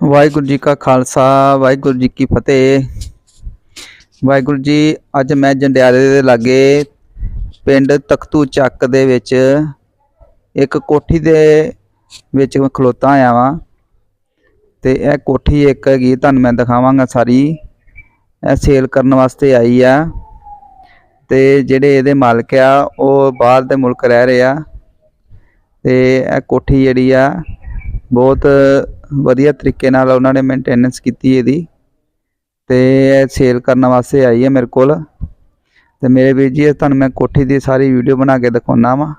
ਵਾਹਿਗੁਰੂ ਜੀ ਕਾ ਖਾਲਸਾ, ਵਾਹਿਗੁਰੂ ਜੀ ਕੀ ਫਤਿਹ। ਵਾਹਿਗੁਰੂ ਜੀ, ਅੱਜ ਮੈਂ ਜੰਡਿਆਲੇ ਦੇ ਲਾਗੇ ਪਿੰਡ ਤਖਤੂ ਚੱਕ ਦੇ ਵਿੱਚ ਇੱਕ ਕੋਠੀ ਦੇ ਵਿੱਚ ਮੈਂ ਖਲੋਤਾ ਆਇਆ ਵਾਂ ਤੇ ਇਹ ਕੋਠੀ ਇੱਕ ਹੈਗੀ, ਤੁਹਾਨੂੰ ਮੈਂ ਦਿਖਾਵਾਂਗਾ ਸਾਰੀ। ਇਹ ਸੇਲ ਕਰਨ ਵਾਸਤੇ ਆਈ ਆ ਤੇ ਜਿਹੜੇ ਇਹਦੇ ਮਾਲਕ ਆ, ਉਹ ਬਾਹਰ ਦੇ ਮੁਲਕ ਰਹਿ ਰਹੇ ਆ ਤੇ ਇਹ ਕੋਠੀ ਜਿਹੜੀ ਆ, ਬਹੁਤ ਵਧੀਆ ਤਰੀਕੇ ਨਾਲ ਉਹਨਾਂ ਨੇ ਮੇਨਟੇਨੈਂਸ ਕੀਤੀ ਇਹਦੀ ਤੇ ਇਹ ਸੇਲ ਕਰਨ ਵਾਸਤੇ ਆਈ ਹੈ ਮੇਰੇ ਕੋਲ। ਤੇ ਮੇਰੇ ਵੀਰ ਜੀ ਤੁਹਾਨੂੰ ਮੈਂ ਕੋਠੀ ਦੀ ਸਾਰੀ ਵੀਡੀਓ ਬਣਾ ਕੇ ਦਿਖਾਉਣਾ ਵਾ।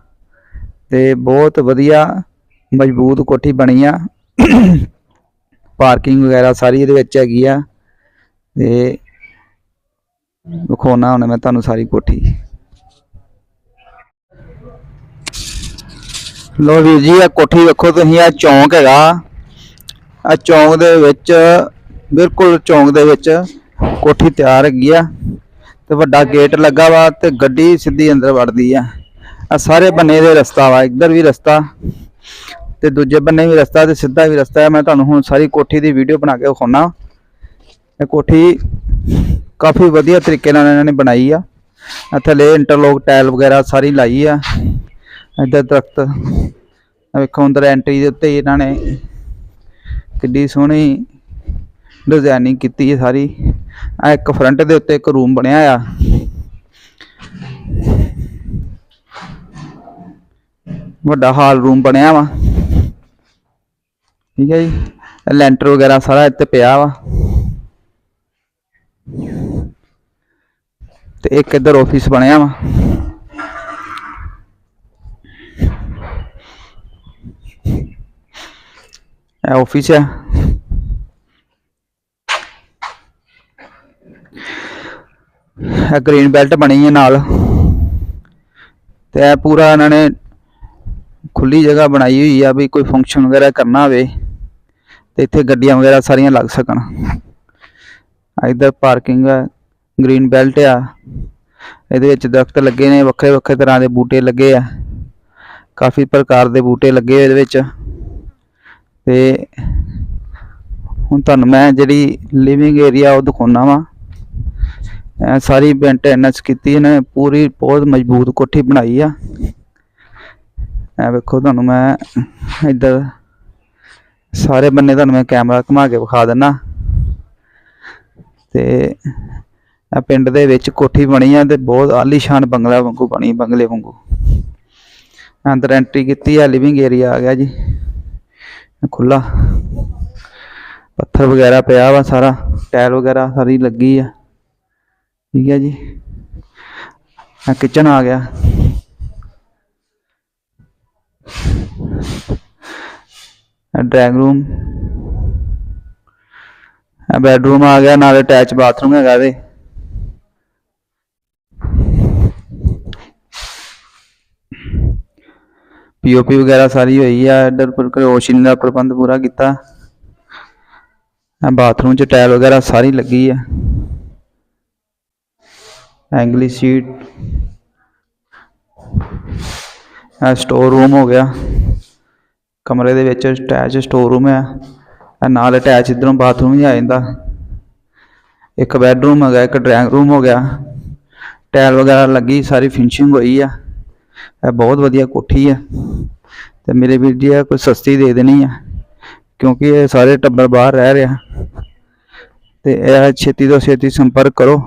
ਤੇ ਬਹੁਤ ਵਧੀਆ ਮਜ਼ਬੂਤ ਕੋਠੀ ਬਣੀ ਆ। ਪਾਰਕਿੰਗ ਵਗੈਰਾ ਸਾਰੀ ਇਹਦੇ ਵਿੱਚ ਹੈਗੀ ਆ। ਤੇ ਵਿਖਾਉਣਾ ਹੁਣ ਮੈਂ ਤੁਹਾਨੂੰ ਸਾਰੀ ਕੋਠੀ। ਲੋ ਵੀਰ ਜੀ ਇਹ ਕੋਠੀ ਵੇਖੋ ਤੁਸੀਂ ਇਹ ਚੌਂਕ ਹੈਗਾ। ਆ ਚੌਂਕ ਦੇ ਵਿੱਚ, ਬਿਲਕੁਲ ਚੌਂਕ ਦੇ ਵਿੱਚ ਕੋਠੀ ਤਿਆਰ ਹੈਗੀ ਆ ਤੇ ਵੱਡਾ ਗੇਟ ਲੱਗਾ ਵਾ ਤੇ ਗੱਡੀ ਸਿੱਧੀ ਅੰਦਰ ਵੜਦੀ ਆ। ਆ ਸਾਰੇ ਬੰਨੇ ਦੇ ਰਸਤਾ ਵਾ, ਇੱਧਰ ਵੀ ਰਸਤਾ ਤੇ ਦੂਜੇ ਬੰਨੇ ਵੀ ਰਸਤਾ ਤੇ ਸਿੱਧਾ ਵੀ ਰਸਤਾ ਹੈ ਮੈਂ ਤੁਹਾਨੂੰ ਹੁਣ ਸਾਰੀ ਕੋਠੀ ਦੀ ਵੀਡੀਓ ਬਣਾ ਕੇ ਵਿਖਾਉਣਾ ਇਹ ਕੋਠੀ ਕਾਫੀ ਵਧੀਆ ਤਰੀਕੇ ਨਾਲ ਇਹਨਾਂ ਨੇ ਬਣਾਈ ਆ। ਥੱਲੇ ਇੰਟਰਲੋਕ ਟਾਇਲ ਵਗੈਰਾ ਸਾਰੀ ਲਾਈ ਆ। ਇੱਧਰ ਦਰਖਤ ਵੇਖੋ ਅੰਦਰ ਐਂਟਰੀ ਦੇ ਉੱਤੇ ਇਹਨਾਂ ਨੇ ਕਿੱਡੀ ਸੋਹਣੀ ਡਿਜ਼ਾਈਨਿੰਗ ਕੀਤੀ ਹੈ ਸਾਰੀ। ਆ ਇੱਕ ਫਰੰਟ ਦੇ ਉੱਤੇ ਇੱਕ ਰੂਮ ਬਣਿਆ ਆ। ਵੱਡਾ ਹਾਲ ਰੂਮ ਬਣਿਆ ਵਾ। ਠੀਕ ਹੈ ਜੀ। ਲੈਂਟਰ ਵਗੈਰਾ ਸਾਰਾ ਇੱਥੇ ਪਿਆ ਵਾ। ਤੇ ਇੱਕ ਇੱਧਰ ਆਫਿਸ ਬਣਿਆ ਵਾ। ਇਹ ਆਫਿਸ ਇਹ ਗ੍ਰੀਨ ਬੈਲਟ ਬਣੀ ਹੈ ਨਾਲ। ਤੇ ਇਹ ਪੂਰਾ ਇਹਨਾਂ ਨੇ ਖੁੱਲੀ ਜਗ੍ਹਾ ਬਣਾਈ ਹੋਈ ਆ ਵੀ ਕੋਈ ਫੰਕਸ਼ਨ ਵਗੈਰਾ ਕਰਨਾ ਹੋਵੇ ਤੇ ਇੱਥੇ ਗੱਡੀਆਂ ਵਗੈਰਾ ਸਾਰੀਆਂ ਲੱਗ ਸਕਣ। ਆ ਇੱਧਰ ਪਾਰਕਿੰਗ ਹੈ ਗ੍ਰੀਨ ਬੈਲਟ ਆ। ਇਹਦੇ ਵਿੱਚ ਦਰਖਤ ਲੱਗੇ ਨੇ, ਵੱਖਰੇ ਵੱਖਰੇ ਤਰ੍ਹਾਂ ਦੇ ਬੂਟੇ ਲੱਗੇ ਆ। ਕਾਫੀ ਪ੍ਰਕਾਰ ਦੇ ਬੂਟੇ ਲੱਗੇ ਇਹਦੇ ਵਿੱਚ। ਤੇ ਹੁਣ ਤੁਹਾਨੂੰ ਮੈਂ ਜਿਹੜੀ ਲਿਵਿੰਗ ਏਰੀਆ ਉਹ ਦਿਖਾਉਣਾ ਵਾ। ਇਹ ਸਾਰੀ ਮੇਨਟੇਨੈਂਸ ਕੀਤੀ, ਇਹਨੇ ਪੂਰੀ ਬਹੁਤ ਮਜ਼ਬੂਤ ਕੋਠੀ ਬਣਾਈ ਆ। ਇਹ ਵੇਖੋ ਤੁਹਾਨੂੰ ਮੈਂ ਇੱਧਰ ਸਾਰੇ ਬੰਨੇ ਤੁਹਾਨੂੰ ਮੈਂ ਕੈਮਰਾ ਘੁਮਾ ਕੇ ਵਿਖਾ ਦਿੰਨਾ। ਤੇ ਇਹ ਪਿੰਡ ਦੇ ਵਿੱਚ ਕੋਠੀ ਬਣੀ ਆ ਤੇ ਬਹੁਤ ਆਲੀਸ਼ਾਨ ਬੰਗਲਾ ਵਾਂਗੂ ਬਣੀ, ਬੰਗਲੇ ਵਾਂਗੂ। ਅੰਦਰ ਐਂਟਰੀ ਕੀਤੀ ਆ ਲਿਵਿੰਗ ਏਰੀਆ ਆ ਗਿਆ ਜੀ। ਖੁੱਲਾ ਪੱਥਰ ਵਗੈਰਾ ਪਿਆ ਵਾ ਸਾਰਾ ਟਾਇਲ ਵਗੈਰਾ ਸਾਰੀ ਲੱਗੀ ਆ ਠੀਕ ਹੈ ਜੀ ਆ ਕਿਚਨ ਆ ਗਿਆ ਡਰਾਇੰਗ ਰੂਮ ਆ ਬੈਡਰੂਮ ਆ ਗਿਆ ਨਾਲ ਅਟੈਚ ਬਾਥਰੂਮ ਹੈਗਾ ਇਹਦੇ ਪੀਓਪੀ ਵਗੈਰਾ ਸਾਰੀ ਹੋਈ ਆ, ਇੱਧਰ ਰੋਸ਼ਨੀ ਦਾ ਪ੍ਰਬੰਧ ਪੂਰਾ ਕੀਤਾ। ਬਾਥਰੂਮ ਚ ਟਾਇਲ ਵਗੈਰਾ ਸਾਰੀ ਲੱਗੀ ਆ। ਐਂਗਲੀ ਸੀਟ ਆ ਸਟੋਰ ਰੂਮ ਹੋ ਗਿਆ। ਕਮਰੇ ਦੇ ਵਿੱਚ ਅਟੈਚ ਸਟੋਰ ਰੂਮ ਆ। ਆ ਨਾਲ ਅਟੈਚ ਇਧਰੋਂ ਬਾਥਰੂਮ ਹੀ ਆ ਜਾਂਦਾ। ਇੱਕ ਬੈਡਰੂਮ ਹੈਗਾ ਇੱਕ ਡਰਾਇੰਗ ਰੂਮ ਹੋ ਗਿਆ। ਟਾਇਲ ਵਗੈਰਾ ਲੱਗੀ, ਸਾਰੀ ਫਿਨਿਸ਼ਿੰਗ ਹੋਈ ਆ। ਇਹ ਬਹੁਤ ਵਧੀਆ ਕੋਠੀ ਆ। ਤੇ ਮੇਰੇ ਵੀਰ ਜੀ ਇਹ ਕੋਈ ਸਸਤੀ ਦੇ ਦੇਣੀ ਆ, ਕਿਉਂਕਿ ਇਹ ਸਾਰੇ ਟੱਬਰ ਬਾਹਰ ਰਹਿ ਰਿਹਾ। ਤੇ ਇਹ ਛੇਤੀ ਤੋਂ ਛੇਤੀ ਸੰਪਰਕ ਕਰੋ।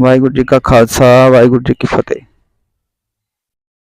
ਵਾਹਿਗੁਰੂ ਜੀ ਕਾ ਖਾਲਸਾ, ਵਾਹਿਗੁਰੂ ਜੀ ਕੀ ਫਤਿਹ।